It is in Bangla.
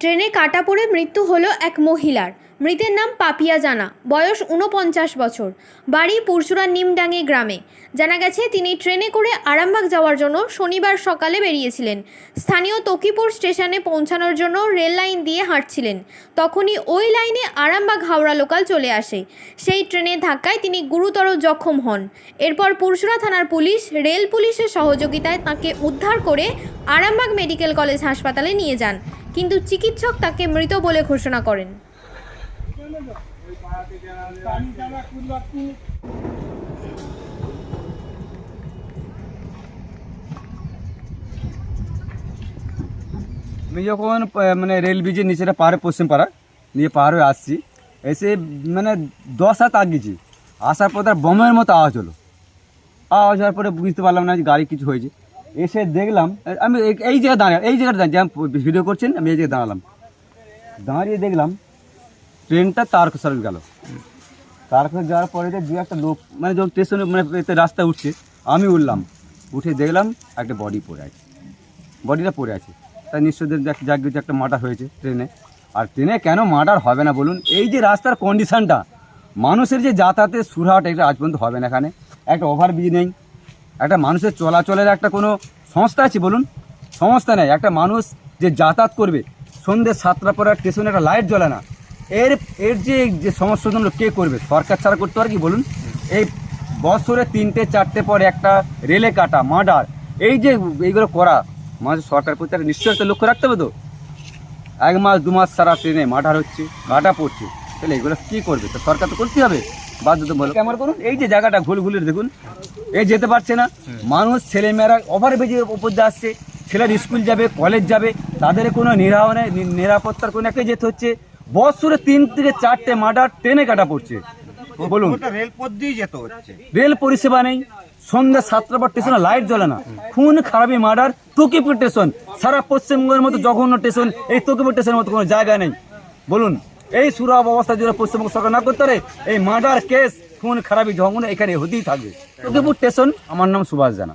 ট্রেনে কাটা পড়ে মৃত্যু হলো এক মহিলার। মৃতের নাম পাপিয়া জানা, বয়স উনপঞ্চাশ বছর। বাড়ি পুরসুরা নিমডাঙ্গি গ্রামে। জানা গেছে, তিনি ট্রেনে করে আরামবাগ যাওয়ার জন্য শনিবার সকালে বেরিয়েছিলেন। স্থানীয় তকিপুর স্টেশনে পৌঁছানোর জন্য রেল লাইন দিয়ে হাঁটছিলেন। তখনই ওই লাইনে আরামবাগ হাওড়া লোকাল চলে আসে। সেই ট্রেনের ধাক্কায় তিনি গুরুতর জখম হন। এরপর পুরসুরা থানার পুলিশ রেল পুলিশের সহযোগিতায় তাকে উদ্ধার করে আরামবাগ মেডিকেল কলেজ হাসপাতালে নিয়ে যান। কিন্তু চিকিৎসক তাকে মৃত বলে ঘোষণা করেন। আমি যখন মানে রেল ব্রিজের নিচেটা পাহাড়ে, পশ্চিম পাড়া, নিয়ে পাহাড় আসছি, এসে মানে দশ হাত আগিয়েছি আসার পর তার বমের মতো আওয়াজ হলো। আওয়াজ হওয়ার পরে বুঝতে পারলাম না যে গাড়ি কিছু হয়েছে। এসে দেখলাম আমি এই- জায়গায় এই জায়গাটা দাঁড়িয়ে ভিডিও করছেন, আমি এই জায়গায় দাঁড়ালাম। দাঁড়িয়ে দেখলাম, ট্রেনটা তার খসার গেল। তার খসে যাওয়ার পরে যে দু একটা লোক মানে যখন স্টেশনে মানে রাস্তা উঠছে, আমি উঠলাম, উঠে দেখলাম একটা বডি পড়ে আছে। বডিটা পড়ে আছে। তাই নিশ্চয়ই যাক, যে একটা মার্ডার হয়েছে ট্রেনে। আর ট্রেনে কেন মার্ডার হবে না বলুন? এই যে রাস্তার কন্ডিশানটা মানুষের যে যাতায়াতের সুরহাট, এটা আজ পর্যন্ত হবে না এখানে। একটা ওভারব্রিজ নেই। একটা মানুষের চলাচলের একটা কোনো সংস্থা আছে, বলুন। সংস্থা নেই, একটা মানুষ যে যাতায়াত করবে, সন্ধ্যে সাতটা পরে স্টেশনে একটা লাইট জ্বলে না। এর এর যে যে সমস্যাগুলো কে করবে? সরকার ছাড়া করতে পারে কি, বলুন? এই বছরে তিনটে, চারটে পর একটা রেলে কাটা, মার্ডার, এই যে এইগুলো করা মানুষ সরকার প্রতি একটা নিশ্চয় একটা লক্ষ্য রাখতে হবে তো? এক মাস, দু মাস সারা ট্রেনে মার্ডার হচ্ছে, কাটা পড়ছে, তাহলে এগুলো কী করবে? তো সরকার তো করতেই হবে, বাধ্যতামূলক। কেমন করুন? এই যে জায়গাটা ঘুল দেখুন এই যেতে পারছে না। মানুষ ছেলেমেয়েরা ওভার ব্রিজের উপর দিয়ে আসছে ছেলের স্কুল যাবে কলেজ যাবে তাদের কোনো নিরাহনে নিরাপত্তার কোনো একটা যেতে হচ্ছে। বছরে তিন থেকে চারটে মার্ডার ট্রেনে কাটা পড়ছে। বলুন। রেলপথ দিয়ে যেতে হচ্ছে। রেল পরিষেবা নেই। সন্ধ্যা সাতটা পর স্টেশনে লাইট জ্বলে না। খুন খারাপি মার্ডার তকিপুর স্টেশন সারা পশ্চিমবঙ্গের মতো জঘন্য স্টেশন এই তকিপুর স্টেশনের মতো কোনো জায়গা নেই। বলুন এই সুরাব অবস্থা যদি পশ্চিমবঙ্গ সরকার না করতে পারে এই মার্ডার কেস খুন খারাপি জঘন্য এখানে হতেই থাকবে। উদয়পুর স্টেশন আমার নাম সুভাষ জানা।